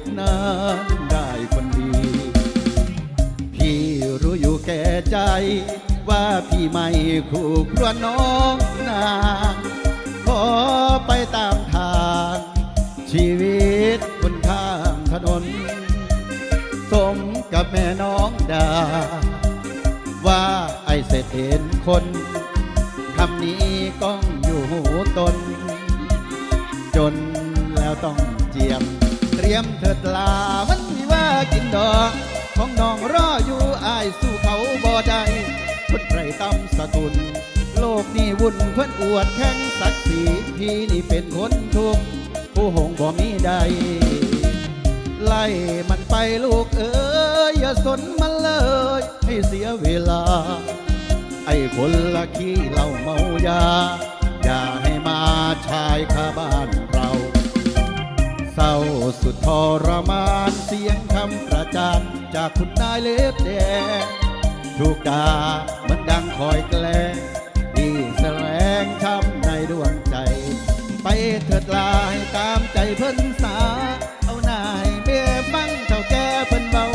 กให้ลูกนั้นได้คนดี พี่รู้อยู่แก่ใจ ว่าพี่ไม่คู่ครัวน้องนางขอไปตามทางชีวิตบนข้างถนน สมกับแม่น้องดา ว่าไอเสร็จเห็นคนคำนี้ก้องอยู่หูตน จน ยมเถิดลามันมีว่ากินดอกของน้องรออยู่อายสู้เขาบ่ได้คนไรตำสกุล โลกนี้วุ่นเพื่อนอวดแข่งศักดิ์ศรีพี่นี่เป็นคนทุกข์ผู้หงบ่มีใด ไล่มันไปลูกเอ๋ยอย่าสนมันเลย ให้เสียเวลา ไอ้คนละขี้เหล้าเมายา อย่าให้มาชายคาบ้าน เศร้าสุดทรมานเสียงคำประจานจากคุณนายเล็บแดงถูกด่ามันดังคอยแกล้งที่แสลงช้ำในดวงใจ ไปเถิดลายตามใจเพิ่นสา เอานายเบี้ยฟังเท่าแก่เพิ่นเบา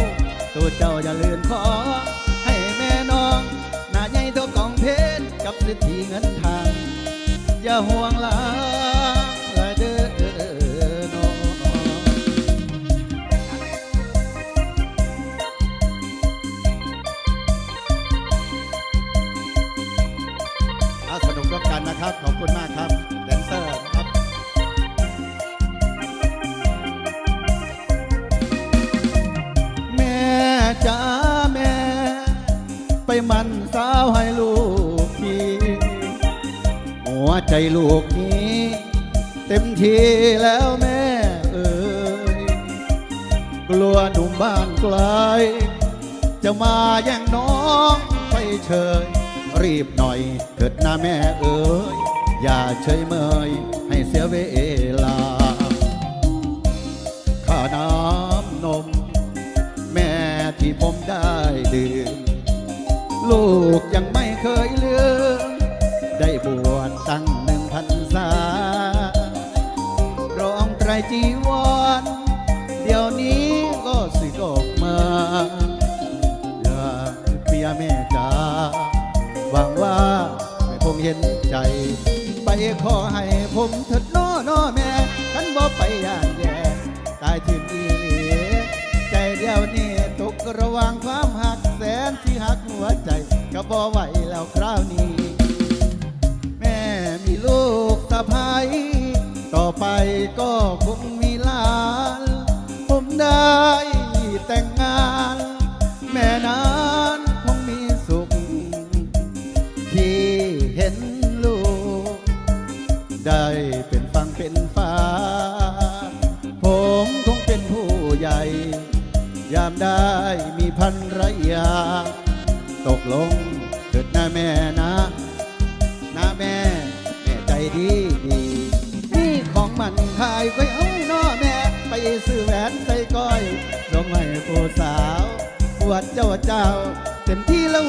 ตัวเจ้าอย่าลืมขอ ให้แม่น้อง หน้าใหญ่เท่ากองเพชรกับสิทธิเงินทาง อย่าห่วง จะมาแย่งน้องไปเฉย รีบหน่อยเถิดนะแม่เอ๋ยอย่าเฉยเมยให้เสียเวลาข้าน้ำนม แม่ที่ผมได้ดื่มลูกยังไม่เคย แม่จ๋าหวังว่าให้ผมเห็นใจ ไปขอให้ผมเถิดน้อน้อแม่ฉันบ่ไปย่านแย่ตายถึงอีหลีใจเดียวนี้ตกระว่างความหักแสนที่หักหัวใจก็บ่ไหวแล้วคราวนี้ แม่มีลูกสะพ้ายต่อไปก็คงมีหลาน ผมได้แต่งงาน แม่นั้น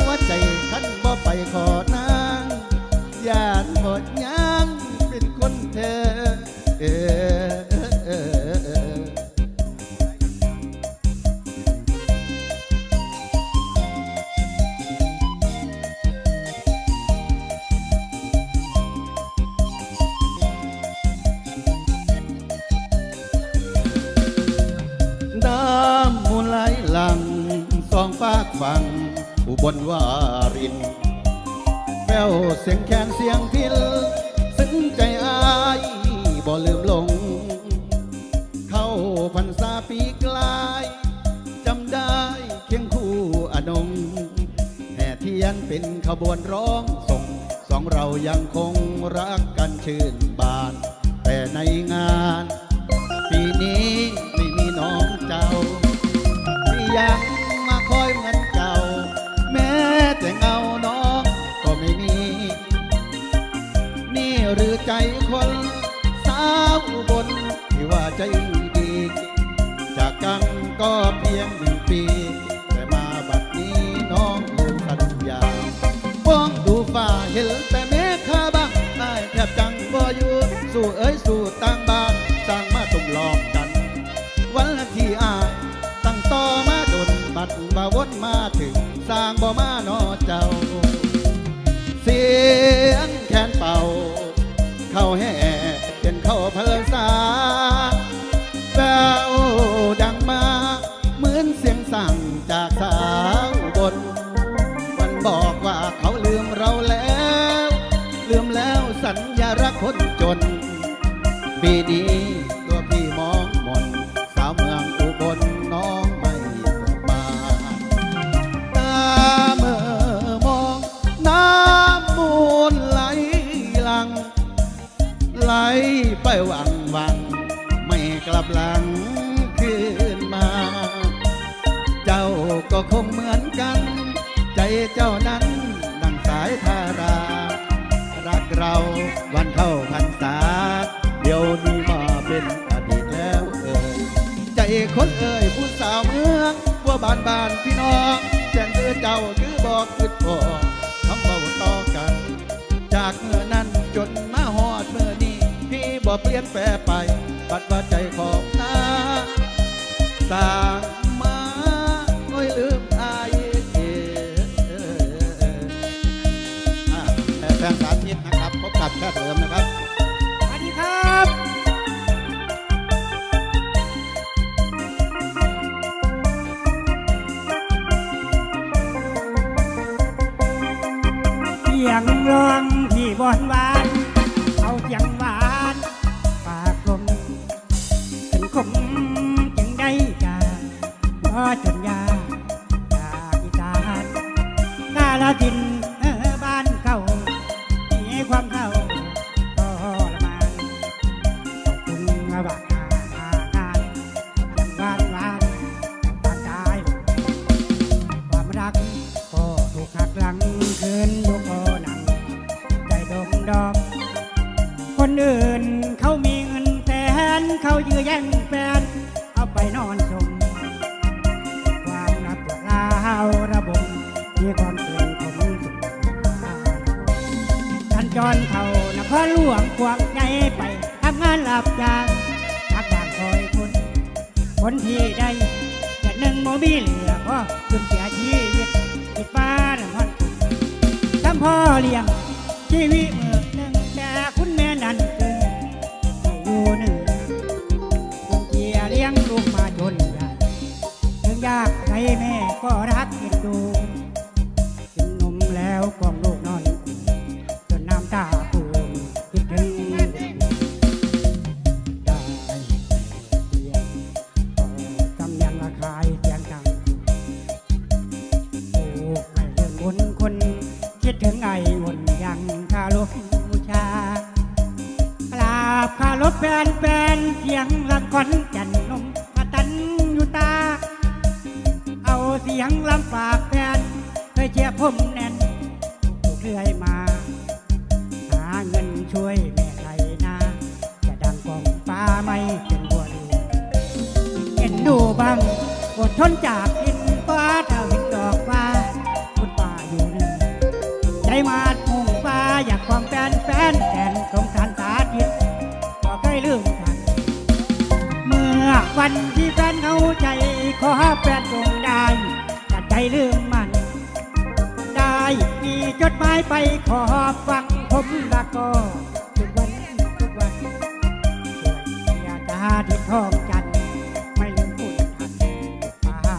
หัวใจท่านบ่ไปขอนางยานหมดยังเป็นคนเธอเออ อุบลวารินแววเสียงแคนเสียงพิลซึ้งใจอายบ่ลืมลงคพรรษาปีกลายจำได้เคียงคู่อนงแห่เทียนเป็นขบวนร้องส่ง สองเรายังคงรักกันชื่นบาน แต่ในงาน ปีนี้ไม่มีน้องเจ้าที่ยัง ใจคนสาวบนที่ว่าใจดีจากกันก็เพียง ลับหลังคืนมา เจ้าก็คงเหมือนกัน ใจเจ้านั้นดังสายทารา รักเราวันเข้าพรรษา เดี๋ยวนี้มาเป็นอดีตแล้วเอ่ยใจคนเอ่ยผู้สาวเมืองว่าบ้านบ้านพี่น้องแจ้งเตือเจ้าคือบอกคือพอคำเบาต่อกัน จากเมื่อนั้นจนมาหอดเมื่อนี้พี่บอกเปลี่ยนแปลไป ปัดว่าใจของนาสางมาโอ้ยลืมอายอะแฟนสาธิตนะครับพบกับแค่เดิมนะครับสวัสดีครับเสียงร้องที่บอนวานเอาเสียง จนยาจากอีสานกาลสินเออบ้านเก่ามีความเท่าทรมานขอบคุณมาบักหางานยังบ้านหวานบางกายความรักก็ถูกหักหลังคืนยุกก็หนัง ใจดมดอก คนอื่นเขามีเงินแสนเขายื้อแย่งแฟนเอาไปนอนชม ดร้าวระบมมีความเสื่อมของสุขท่านจรเขานครหลวงกวางใจไปทำงานหลับยางพักบางคอยคนคนที่ได้แต่หนึ่งโมบีเหลือพ่อจนเสียชีวิตติดบ้านฮอนทำพ่อเลี้ยงชีวิต บคารพแฟนแฟนเสียงลำคอนจันนมกตันอยู่ตา เอาเสียงลำฝากแฟนเคยเชียร์ผมแน่นเรื่อยมา หาเงินช่วยแม่ไทยนาจะดังกองฟ้าไม่เป็นบัวหลวงเห็นดูบ้างอดทนจากดิ มื่อวันที่แฟนเขาใจ ขอแฟนจงได้แต่ใจลืมมัน ได้มีจดหมายไปขอฟังผมละก็ทุกวันทุกวันช่วยอย่าตาที่ท้องจันไม่ลืมคุณทันฟ้า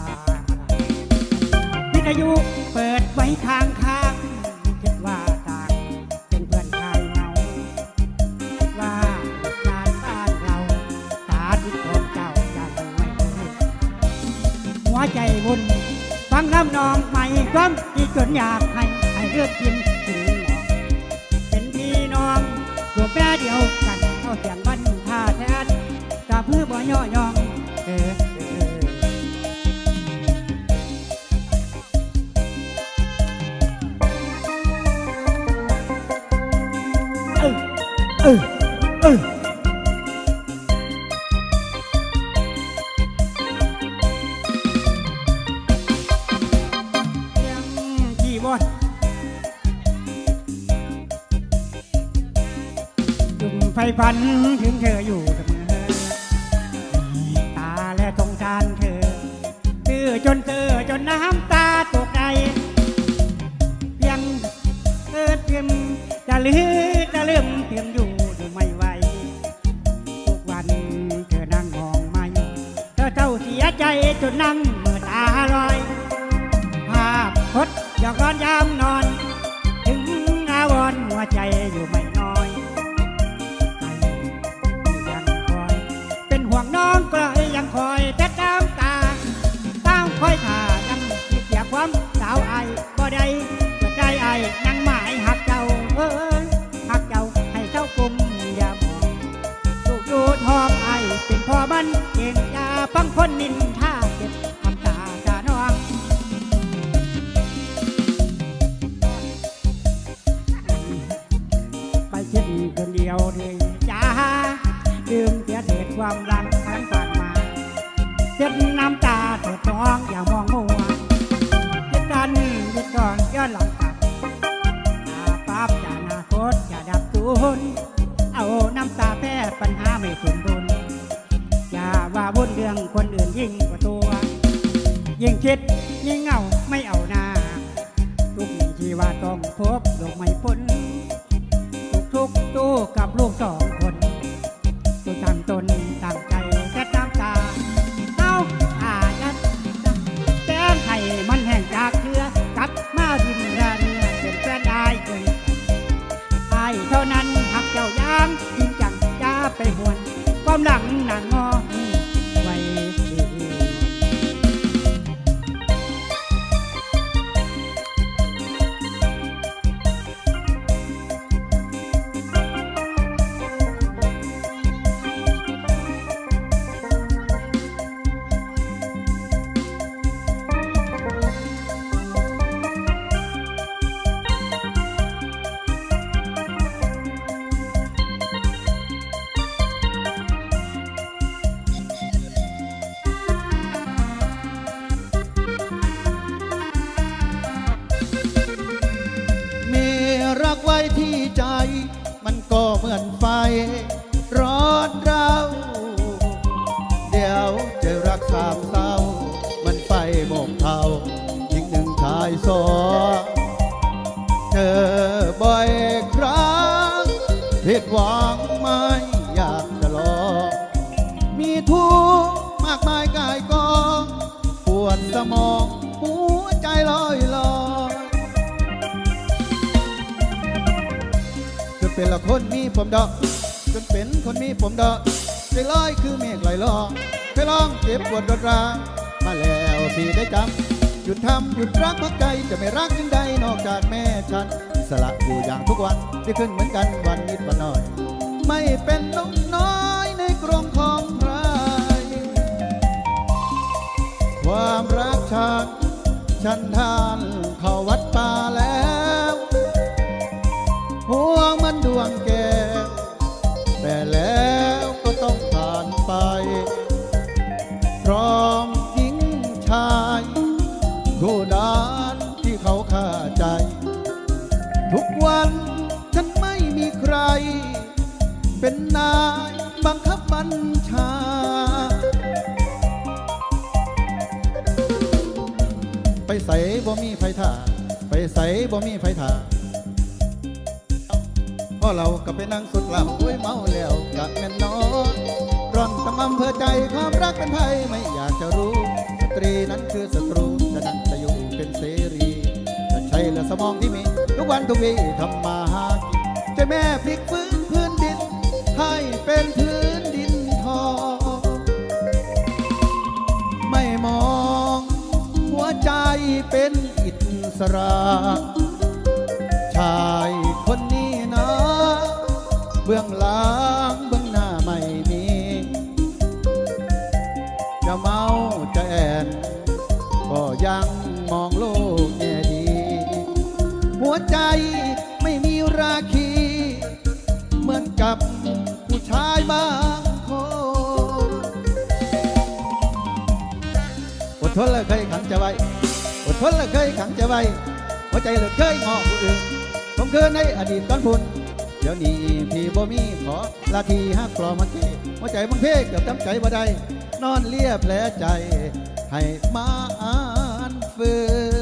วิทยุเปิดไว้ข้างข้า ใจวุ่นฟังน้ำนองใหม่ความที่จนอยากให้ให้เลือกกินกินหมอกเป็นพี่น้องตัวแม่เดียวกันเอาเสียงบันท่าแทนกะเพื่อบ่ย่อยอง จุ่มไฟฟันถึงเธออยู่เสมอตาและสงสารเธอตื้อจนเธอจนน้ำตาตกในเพียงเอิดเพียมจะลือจะลืมเพียงอยู่ดูไม่ไหวทุกวันเธอนั่งมองไม่เธอเจ้าเสียใจจนนั่งเมื่อตาลอย ภาพพดอยากร้อนยามนอน ยิ่งคิดยิ่ง ที่ใจ มันก็เหมือนไฟ ร้อนเร้าเดี๋ยวเจะรักสามเศร้า มันไฟโมกเทายิงหนึ่งชายสองเจอบ่อยครั้งผิดหวังไม่อยากจะรอ มีทุกข์มากมายกายกอง ปวดสมองหัวใจลอย ลอยจนเป็นละคนมีผมดอกจนเป็นคนมีผมดอกใจลอยคือเมฆลอยลองเคยลองเจ็บปวดรดรา มาแล้วพี่ได้จำหยุดทำหยุดรักพักใจจะไม่รักยิ่งใดนอกจากแม่ฉันสละอยู่อย่างทุกวันได้ขึ้นเหมือนกันวันนิดวันหน่อย ไม่เป็นนกน้อยในกรงของใครความรักฉันฉันทานเขาวัด บ่มีไฟถ่าไปใส่บ่มีไฟถ่าพ่อเราก็ไปนั่งสุดลำด้วยเมาแล้วกะแม่นนอนร่อนตำอำเภอใจความรักเป็นภัยไม่อยากจะรู้ สตรีนั้นคือศัตรูจะนั่งจะอยู่เป็นเสรีจะใช่เหรือสมองที่มี ทุกวันทุกวีทำมาหากินใจแม่พลิกฟื้นพื้นดินให้เป็นพื้นดินทองไม่มอง หัวใจเป็น รา ชายคนนี้นะ เบื้องหลังเบื้องหน้าไม่มี จะเมาจะแอนก็ยังมองโลกแง่ดี หัวใจไม่มีราคี เหมือนกับผู้ชายบางคนอดทนและเคยขังจะไว้ ทนและเคยขังจะไว้หัวใจเหลือเคยมอผู้อื่นผมเคยในอดีตตอนพุ่นเดี๋ยวนี้พี่บ่มีขอลาทีหักกลอมันเทหัวใจมันเพกเกือบทำใจบ่ได้นอนเลียแผลใจ ให้มาอ่านฟื้น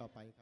ต่อไปครับ